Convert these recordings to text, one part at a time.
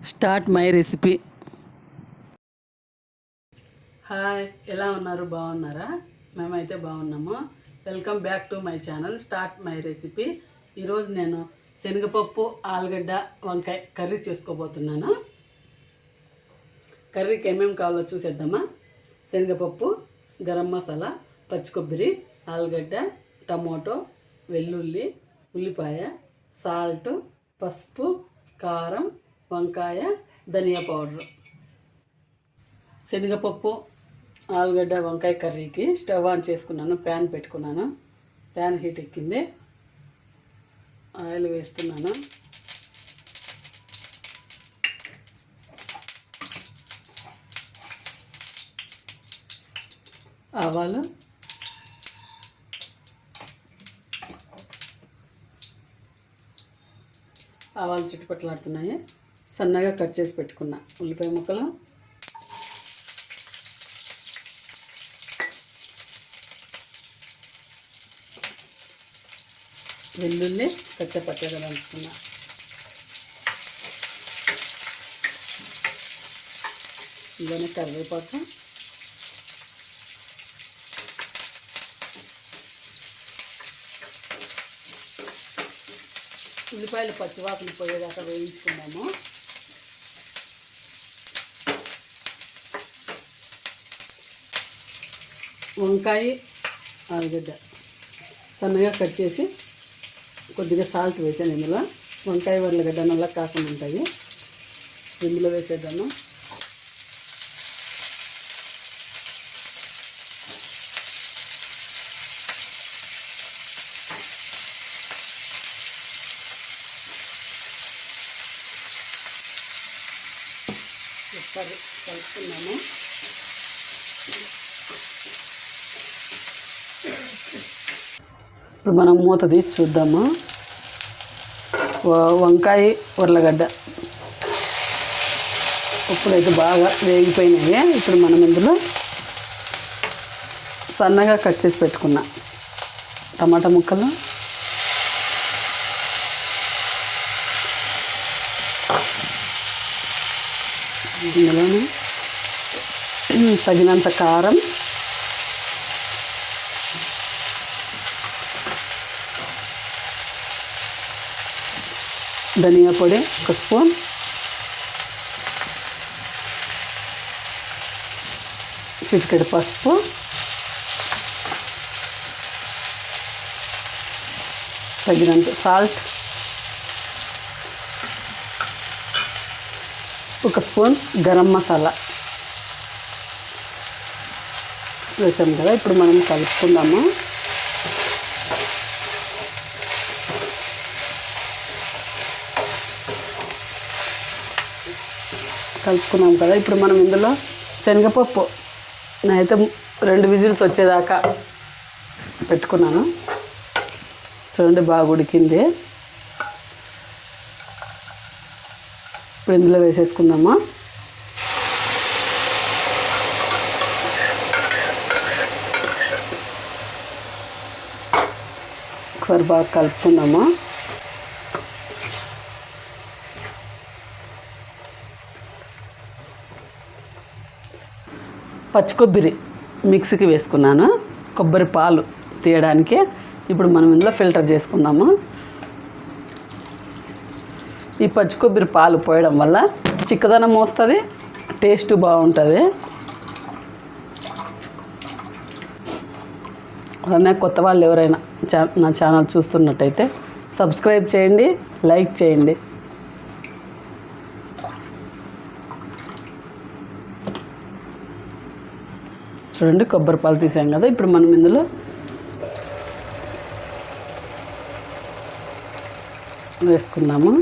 Start my recipe. Hi ఎలా ఉన్నారు? బాగున్నారా? మేమైతే బాగున్నాము. Welcome back to my channel start my recipe. ఈరోజు నేను శనగపప్పు ఆలుగడ్డ వంకాయ కర్రీ చేసుకోబోతున్నాను. కర్రీకి ఏమేమి కావాలో చూసేద్దామా? శనగపప్పు గరం మసాలా పచ్చి కొబ్బరి ఆలుగడ్డ టమోటో వెల్లుల్లి ఉల్లిపాయ సాల్ట్ పసుపు కారం వంకాయ ధనియా పౌడర్. శనగపప్పు ఆలుగడ్డ వంకాయ కర్రీకి స్టవ్ ఆన్ చేసుకున్నాను ప్యాన్ పెట్టుకున్నాను. ప్యాన్ హీట్ ఎక్కింది. ఆయిల్ వేస్తున్నాను. ఆవాలు. ఆవాలు చుట్టుపట్లాడుతున్నాయి సన్నగా కట్ చేసి పెట్టుకున్న ఉల్లిపాయ ముక్కలు. వెల్లుల్లి కచ్చపచ్చగా దంచుకున్నా. ఇవన్నీ కరివేపాకు. ఉల్లిపాయలు పచ్చివాసన పోయేదాకా వేయించుకున్నాము వంకాయ ఆలుగడ్డ సన్నగా కట్ చేసి కొద్దిగా సాల్ట్ వేసాను ఇందులో. వంకాయ ఉర్లగడ్డ నల్ల కాకుండా ఉంటాయి. ఇందులో వేసేద్దాము. ఒకసారి కలుపుకున్నాము ఇప్పుడు మనం మూత తీసి చూద్దాము? వంకాయ ఉర్లగడ్డ. ఇప్పుడైతే బాగా వేగిపోయినాయి. ఇప్పుడు మనం ఇందులో సన్నగా కట్ చేసి పెట్టుకున్నా. టమాటా ముక్కలు. ఇందులోనే తగినంత కారం. ధనియా పొడి ఒక స్పూన్. చిటికెడు పసుపు. తగినంత సాల్ట్ ఒక స్పూన్ గరం మసాలా. వేసాం కదా ఇప్పుడు మనం కలుపుకుందాము. కలుపుకున్నాం కదా. ఇప్పుడు మనం ఇందులో శనగపప్పు నేనైతే రెండు విజిల్స్ వచ్చేదాకా పెట్టుకున్నాను. చూడండి బాగా ఉడికింది. ఇప్పుడు ఇందులో వేసేసుకుందామా? ఒకసారి బాగా కలుపుకుందామా? పచ్చి కొబ్బరి మిక్సీకి వేసుకున్నాను. కొబ్బరి పాలు తీయడానికి ఇప్పుడు మనం ఇందులో ఫిల్టర్ చేసుకుందాము. ఈ పచ్చి కొబ్బరి పాలు పోయడం వల్ల చిక్కదనం వస్తుంది టేస్ట్ బాగుంటుంది. అలానే కొత్త వాళ్ళు ఎవరైనా చా నా ఛానల్ చూస్తున్నట్టయితే సబ్స్క్రైబ్ చేయండి లైక్ చేయండి. చూడండి కొబ్బరి పాలు తీసాం కదా. ఇప్పుడు మనం ఇందులో వేసుకుందాము.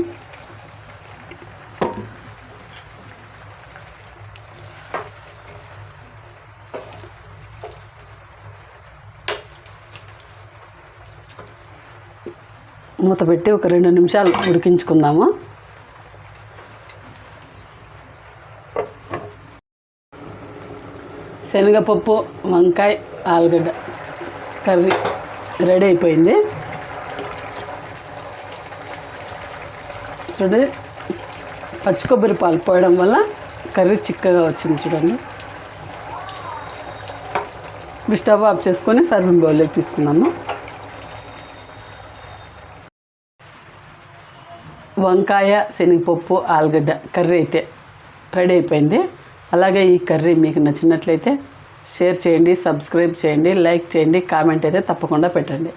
మూత పెట్టి ఒక రెండు నిమిషాలు ఉడికించుకుందాము. శనగపప్పు వంకాయ ఆలుగడ్డ కర్రీ రెడీ అయిపోయింది. చూడండి పచ్చి కొబ్బరి పాలు పోయడం వల్ల కర్రీ చిక్కగా వచ్చింది చూడండి. ఇప్పుడు స్టవ్ ఆఫ్ చేసుకొని సర్వింగ్ బౌల్లోకి తీసుకున్నాను వంకాయ శనగపప్పు ఆలుగడ్డ కర్రీ అయితే రెడీ అయిపోయింది. అలాగే ఈ కర్రీ మీకు నచ్చినట్లయితే షేర్ చేయండి సబ్స్క్రైబ్ చేయండి లైక్ చేయండి కామెంట్ అయితే తప్పకుండా పెట్టండి.